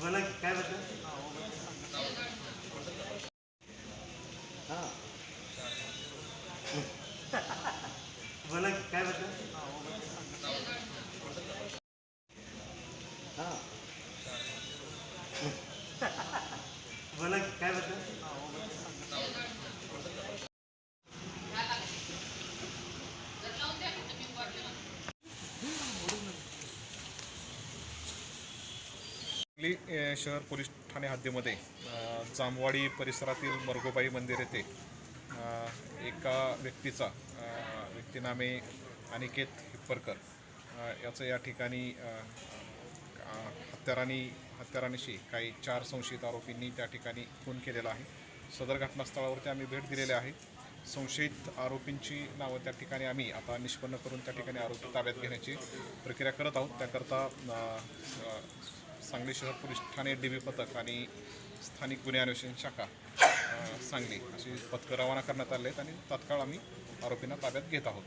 बोला काय बद्दल? बोला काय बद्दल? बोला सांगली शहर पोलीस ठाणे हद्दीमध्ये जामवाडी परिसरातील मरगोबाई मंदिर येथे एका व्यक्तीचा व्यक्तीनामे अनिकेत हिप्परकर याचं या ठिकाणी अ, अ, हत्यारांनी हत्यारांशी काही चार संशयित आरोपींनी त्या ठिकाणी खून केलेला आहे. सदर घटनास्थळावरती आम्ही भेट दिलेली आहे. संशयित आरोपींची नावं त्या ठिकाणी आम्ही आता निष्पन्न करून त्या ठिकाणी आरोपी ताब्यात घेण्याची प्रक्रिया करत आहोत. त्याकरता सांगली शहर पोलीस ठाणे डी बी पथक आणि स्थानिक गुन्हे अन्वेषण शाखा सांगली अशी पथकं रवाना करण्यात आले आहेत आणि तात्काळ आम्ही आरोपींना ताब्यात घेत आहोत.